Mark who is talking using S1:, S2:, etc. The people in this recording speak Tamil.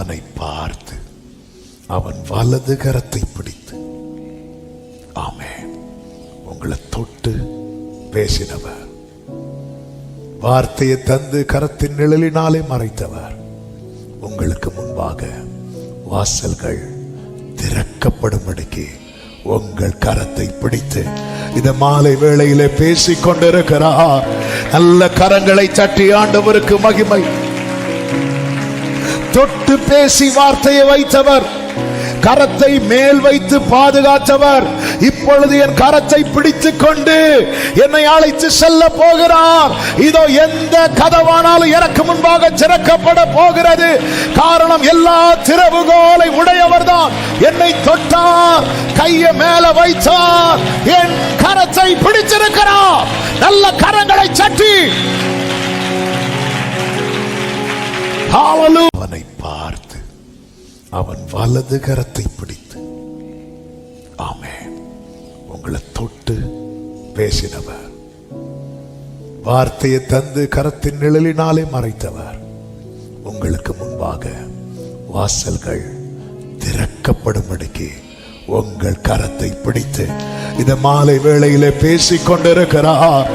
S1: அவனை பார்த்து அவன் வலது கரத்தை பிடித்து ஆமே உங்களை தொட்டு பேசினவர். வார்த்தையை தந்து கரத்தின் நிழலினாலே மறைத்தவர். உங்களுக்கு முன்பாக வாசல்கள் திறக்கப்படும்படிக்கு உங்கள் கரத்தை பிடித்து இந்த மாலை வேளையிலே பேசிக் கொண்டிருக்கிறார் நல்ல கரங்களை தட்டி ஆண்டவருக்கு மகிமை. தொட்டு பேசி வார்த்தையை வைத்தவர். கரத்தை மேல் வைத்து பாதுகாத்தவர். இப்பொழுது என் கரத்தை பிடித்துக் கொண்டு என்னை அழைத்து செல்ல போகிறார். இதோ எந்த கதவானாலும் எனக்கு முன்பாக திறக்கப்பட போகிறது. காரணம் எல்லா திறவுகோலை உடையவர் தான் என்னை தொட்டார் கையை மேல வைத்தார். என் கரத்தை பிடிச்சிருக்கிறார் நல்ல கரங்களை சட்டி. Hallelujah. அவன் வலது கரத்தை பிடித்து. ஆமே உங்களை தொட்டு பேசினவர். வார்த்தையை தந்து கரத்தின் நிழலினாலே மறைத்தவர். உங்களுக்கு முன்பாக வாசல்கள் திறக்கப்படும்படிக்கு உங்கள் கரத்தை பிடித்து இந்த மாலை வேளையிலே பேசிக் கொண்டிருக்கிறார்